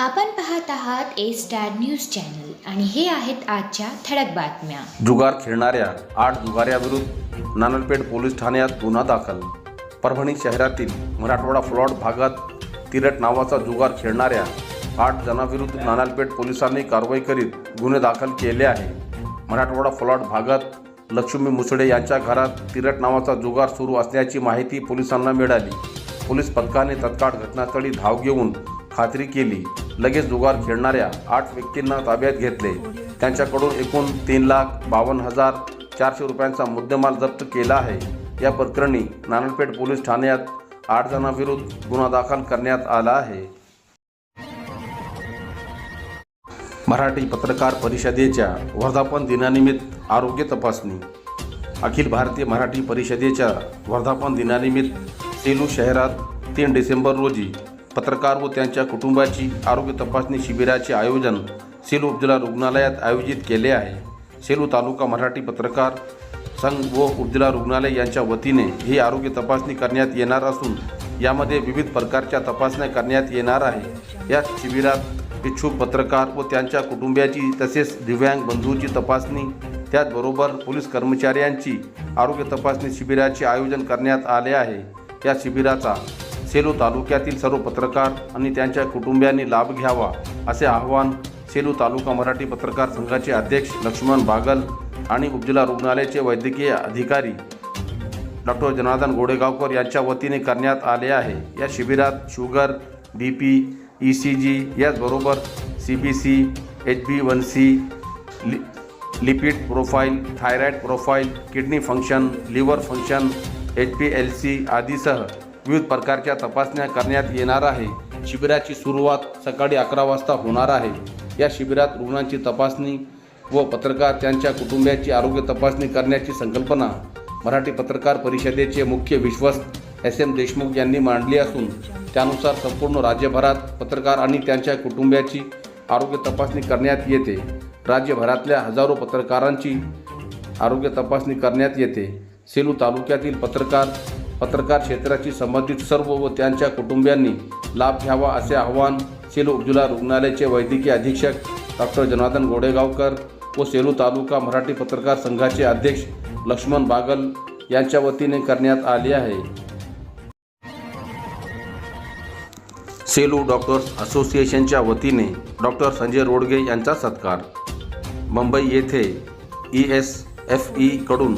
आपण पाहत आहात ए स्टार न्यूज चॅनल आणि हे आहेत आजच्या ठळक बातम्या. जुगार खेळणाऱ्या आठ जुगाऱ्याविरुद्ध नानलपेठ पोलीस ठाण्यात गुन्हा दाखल. परभणी शहरातील मराठवाडा फ्लॉट भागात तिरट नावाचा जुगार खेळणाऱ्या आठ जणांविरुद्ध नानलपेठ पोलिसांनी कारवाई करीत गुन्हे दाखल केले आहे. मराठवाडा फ्लॉट भागात लक्ष्मी मुसळे यांच्या घरात तिरट नावाचा जुगार सुरू असल्याची माहिती पोलिसांना मिळाली. पोलीस पथकाने तत्काळ घटनास्थळी धाव घेऊन खात्री केली. लगेच जुगार खेळणाऱ्या आठ व्यक्तींना ताब्यात घेतले. त्यांच्याकडून एकूण तीन लाख बावन्न हजार चारशे रुपयांचा मुद्देमाल जप्त केला आहे. या प्रकरणी नानलपेठ पोलीस ठाण्यात आठ जणांविरुद्ध गुन्हा दाखल करण्यात आला आहे. मराठी पत्रकार परिषदेच्या वर्धापन दिनानिमित्त आरोग्य तपासणी. अखिल भारतीय मराठी परिषदेच्या वर्धापन दिनानिमित्त सेलू शहरात तीन डिसेंबर रोजी पत्रकार व त्यांच्या कुटुंबाची आरोग्य तपासणी शिबिराचे आयोजन सेलू उपजिल्हा रुग्णालयात आयोजित केले आहे. सेलू तालुका मराठी पत्रकार संघ व उपजिल्हा रुग्णालय यांच्या वतीने ही आरोग्य तपासणी करण्यात येणार असून यामध्ये विविध प्रकारच्या तपासण्या करण्यात येणार आहे. या शिबिरात इच्छुक पत्रकार व त्यांच्या कुटुंबियाची तसेच दिव्यांग बंधूंची तपासणी त्याचबरोबर पोलीस कर्मचाऱ्यांची आरोग्य तपासणी शिबिराचे आयोजन करण्यात आले आहे. या शिबिराचा सेलू तालुक्यातील सर्व पत्रकार आणि त्यांच्या कुटुंबियांनी लाभ घ्यावा असे आवाहन सेलू तालुका मराठी पत्रकार संघाचे अध्यक्ष लक्ष्मण बागल आणि उपजिल्हा रुग्णालयाचे वैद्यकीय अधिकारी डॉक्टर जनार्दन गोडेगावकर यांच्या वतीने करण्यात आले आहे. या शिबिरात sugar B P E C G याचबरोबर C B C H B one C लि lipid profile thyroid profile kidney function liver function H P L C आदीसह विविध प्रकारच्या तपासण्या करण्यात येणार आहे. शिबिराची सुरुवात सकाळी अकरा वाजता होणार आहे. या शिबिरात रुग्णांची तपासणी व पत्रकार त्यांच्या कुटुंबियाची आरोग्य तपासणी करण्याची संकल्पना मराठी पत्रकार परिषदेचे मुख्य विश्वस्त एस एम देशमुख यांनी मांडली असून त्यानुसार संपूर्ण राज्यभरात पत्रकार आणि त्यांच्या कुटुंबियाची आरोग्य तपासणी करण्यात येते. राज्यभरातल्या हजारो पत्रकारांची आरोग्य तपासणी करण्यात येते. सेलू तालुक्यातील पत्रकार पत्रकार क्षेत्राशी संबंधित सर्व व त्यांच्या कुटुंबियांनी लाभ घ्यावा असे आवाहन सेलू उपजिल्हा रुग्णालयाचे वैद्यकीय अधीक्षक डॉक्टर जनार्दन गोडेगावकर व सेलू तालुका मराठी पत्रकार संघाचे अध्यक्ष लक्ष्मण बागल यांच्या वतीने करण्यात आले आहे. सेलू डॉक्टर्स असोसिएशनच्या वतीने डॉक्टर संजय रोडगे यांचा सत्कार. मुंबई येथे ई एस एफ ईकडून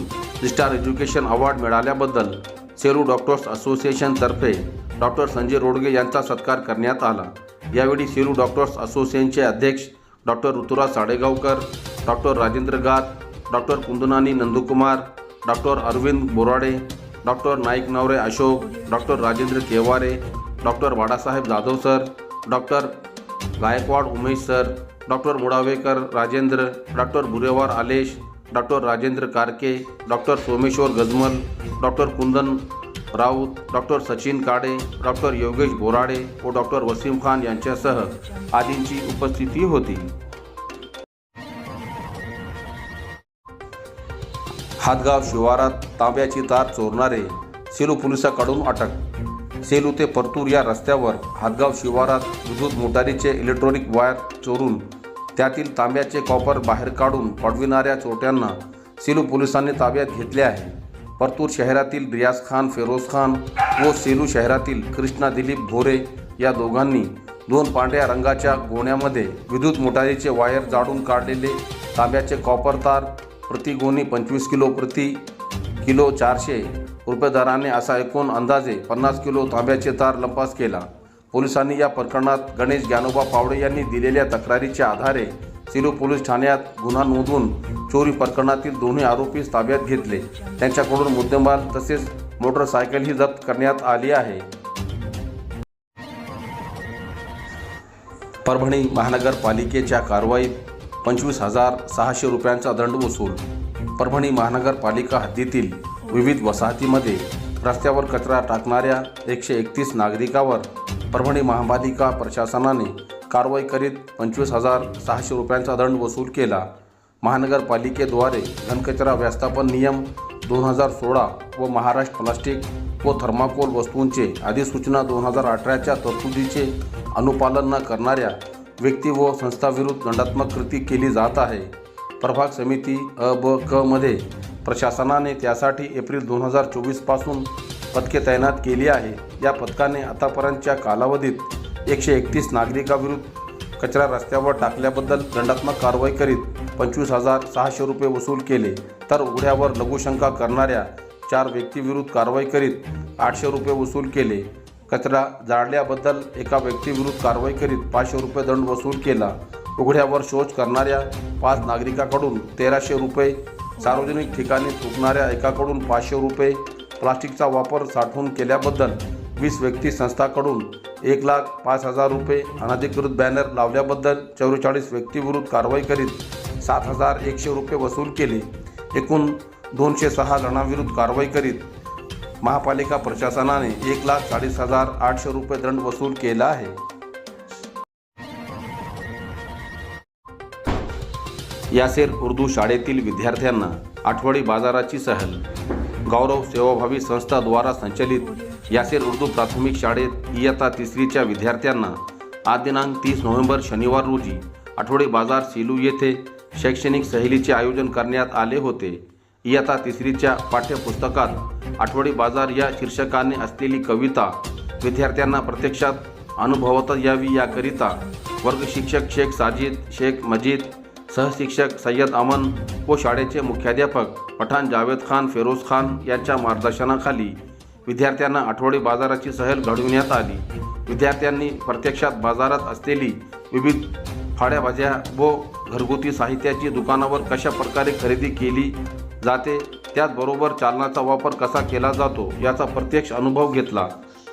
स्टार एज्युकेशन अवॉर्ड मिळाल्याबद्दल सेलू डॉक्टर्स असोसिएशनतर्फे डॉक्टर संजय रोडगे यांचा सत्कार करण्यात आला. यावेळी सेलू डॉक्टर्स असोसिएशनचे अध्यक्ष doctor Ruturaj Sadegaonkar doctor Rajendra Gat doctor Kundunani Nandukumar doctor Arvind Borade doctor Naik Navare Ashok doctor Rajendra Kevare doctor Balasaheb Jadhav sir doctor Gaikwad Umesh sir doctor Mudavekar Rajendra doctor Bhurewar Alesh doctor Rajendra Karke doctor Someshwar Gajmal doctor Kundan Raut doctor Sachin Kade doctor Yogesh Borade व doctor Wasim Khan यांच्यासह आदींची उपस्थिती होती. हातगाव शिवारात तांब्याची तार चोरणारे सेलू पोलिसांकडून अटक. सेलू ते परतूर या रस्त्यावर हातगाव शिवारात विद्युत मोटारीचे इलेक्ट्रॉनिक वायर चोरून त्यातील तांब्याचे कॉपर बाहेर काढून पडविणाऱ्या चोरट्यांना सेलू पोलिसांनी ताब्यात घेतले आहे. परतूर शहरातील रियाज खान फेरोज खान व सेलू शहरातील कृष्णा दिलीप भोरे या दोघांनी दोन पांढऱ्या रंगाच्या गोण्यामध्ये विद्युत मोटारीचे वायर जाडून काढलेले तांब्याचे कॉपर तार प्रति गोणी पंचवीस किलो प्रति किलो चारशे रुपये दराने असा एकूण अंदाजे पन्नास किलो तांब्याचे तार लंपास केला. पोलिसांनी या प्रकरणात गणेश ज्ञानोबा पावडे यांनी दिलेल्या तक्रारीच्या आधारे सेलू पोलीस ठाण्यात गुन्हा नोंदवून चोरी प्रकरणातील दोन्ही आरोपी ताब्यात घेतले. त्यांच्याकडून मुद्देमाल तसेच मोटरसायकलही जप्त करण्यात आली आहे. परभणी महानगरपालिकेच्या कारवाईत पंचवीस हजार सहाशे रुपयांचा दंड वसूल. परभणी महानगरपालिका हद्दीतील विविध वसाहतीमध्ये रस्त्यावर कचरा टाकणाऱ्या एकशे एकतीस नागरिकावर परभणी महापालिका प्रशासनाने कारवाई करीत पंचवीस हजार सहाशे रुपयांचा दंड वसूल केला. महानगरपालिकेद्वारे घनकचरा व्यवस्थापन नियम दोन हजार सोळा व महाराष्ट्र प्लास्टिक व थर्माकोल वस्तूंचे अधिसूचना दोन हजार अठराच्या तरतुदीचे अनुपालन न करणाऱ्या व्यक्ती व संस्थाविरुद्ध दंडात्मक कृती केली जात आहे. प्रभाग समिती अ ब क मध्ये प्रशासनाने त्यासाठी एप्रिल दोन हजार चोवीसपासून पथके तैनात केली आहे. या पथकाने आतापर्यंतच्या कालावधीत एकशे एकतीस नागरिकाविरुद्ध कचरा रस्त्यावर टाकल्याबद्दल दंडात्मक कारवाई करीत पंचवीस हजार सहाशे रुपये वसूल केले तर उघड्यावर लघुशंका करणाऱ्या चार व्यक्तीविरुद्ध कारवाई करीत आठशे रुपये वसूल केले. कचरा जाळल्याबद्दल एका व्यक्तीविरुद्ध कारवाई करीत पाचशे रुपये दंड वसूल केला. उघड्यावर शौच करणाऱ्या पाच नागरिकाकडून तेराशे रुपये सार्वजनिक ठिकाणी थुकणाऱ्या एकाकडून पाचशे रुपये प्लास्टिकचा वापर साठवून केल्याबद्दल वीस व्यक्ती संस्थाकडून एक लाख पाच हजार रुपये. अनधिकृत बॅनर लावल्याबद्दल चौवेचाळीस व्यक्तीविरुद्ध कारवाई करीत सात हजार एकशे रुपये वसूल केले. एकूण दोनशे सहा जणांविरुद्ध कारवाई करीत महापालिका प्रशासनाने एक लाख चाळीस हजार आठशे रुपये दंड वसूल केला आहे. यासेर उर्दू शाळेतील विद्यार्थ्यांना आठवडी बाजाराची सहल. गौरव सेवाभावी संस्थाद्वारा संचलित यासेर उर्दू प्राथमिक शाळेत इयत्ता तिसरीच्या विद्यार्थ्यांना आज दिनांक तीस नोव्हेंबर शनिवार रोजी आठवडे बाजार सेलू येथे शैक्षणिक सहलीचे आयोजन करण्यात आले होते. इयत्ता तिसरीच्या पाठ्यपुस्तकात आठवडे बाजार या शीर्षकाने असलेली कविता विद्यार्थ्यांना प्रत्यक्षात अनुभवता यावी याकरिता वर्ग शिक्षक शेख साजिद शेख मजीद सहशिक्षक सय्यद अमन व शाळेचे मुख्याध्यापक पठाण जावेद खान फेरोज खान यांच्या मार्गदर्शनाखाली विद्यार्थ्यांना आठवडी बाजाराची सहल घडविण्यात आली. विद्यार्थ्यांनी प्रत्यक्षात बाजारात असलेली विविध फाड्याभाज्या व घरगुती साहित्याची दुकानावर कशा प्रकारे खरेदी केली जाते त्याचबरोबर चालनाचा वापर कसा केला जातो याचा प्रत्यक्ष अनुभव घेतला.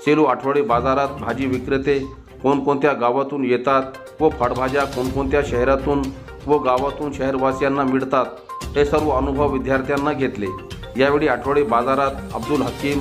सेलू आठवडे बाजारात भाजी विक्रेते कोणकोणत्या गावातून येतात व फळभाज्या कोणकोणत्या शहरातून व गावातून शहरवासियांना मिळतात हे सर्व अनुभव विद्यार्थ्यांना घेतले. यावेळी आठवडे बाजारात अब्दुल हकीम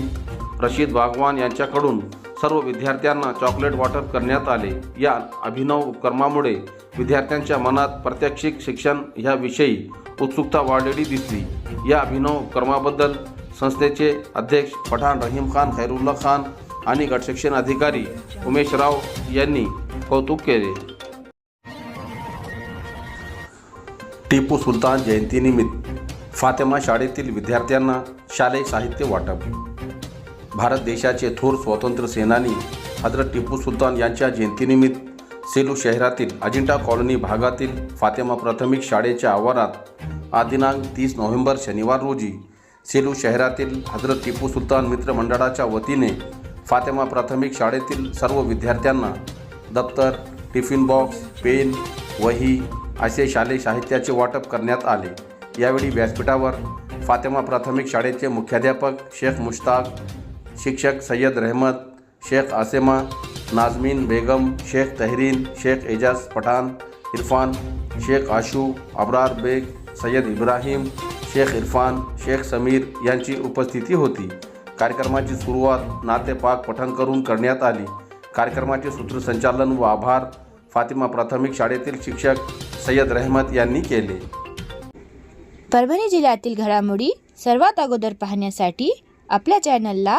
रशीद बागवान यांच्याकडून सर्व विद्यार्थ्यांना चॉकलेट वाटप करण्यात आले. या अभिनव उपक्रमामुळे विद्यार्थ्यांच्या मनात प्रात्यक्षिक शिक्षण ह्याविषयी उत्सुकता वाढलेली दिसली. या अभिनव उपक्रमाबद्दल संस्थेचे अध्यक्ष पठाण रहीम खान खैरुल्ला खान आणि गटशिक्षण अधिकारी अधिकारी उमेशराव यांनी कौतुक केले. टिपू सुलतान जयंतीनिमित्त फातेमा शाळेतील विद्यार्थ्यांना शालेय साहित्य वाटप. भारत देशाचे थोर स्वातंत्र्य सेनानी हजरत टिपू सुलतान यांच्या जयंतीनिमित्त सेलू शहरातील अजिंठा कॉलनी भागातील फातेमा प्राथमिक शाळेच्या आवारात आज दिनांक तीस नोव्हेंबर शनिवार रोजी सेलू शहरातील हजरत टिपू सुलतान मित्र मंडळाच्या वतीने फातेमा प्राथमिक शाळेतील सर्व विद्यार्थ्यांना दप्तर टिफिन बॉक्स पेन वही असे शालेय साहित्याचे वाटप करण्यात आले. यावेळी व्यासपीठावर फातेमा प्राथमिक शाळेचे मुख्याध्यापक शेख मुश्ताक शिक्षक सय्यद रहमत शेख आसेमा नाजमीन बेगम शेख तहरीन शेख एजाज पठान इरफान शेख आशू अब्रार बेग सय्यद इब्राहिम शेख इरफान शेख समीर यांची उपस्थिती होती. कार्यक्रमाची सुरुवात नातेपाक पठण करून करण्यात आली. कार्यक्रमाचे सूत्रसंचालन व आभार फातिमा प्राथमिक शाळेतील शिक्षक सय्यद रहमत यांनी केले. परभणी जिल्ह्यातील घडामोडी सर्वात अगोदर पाहण्यासाठी आपल्या चॅनलला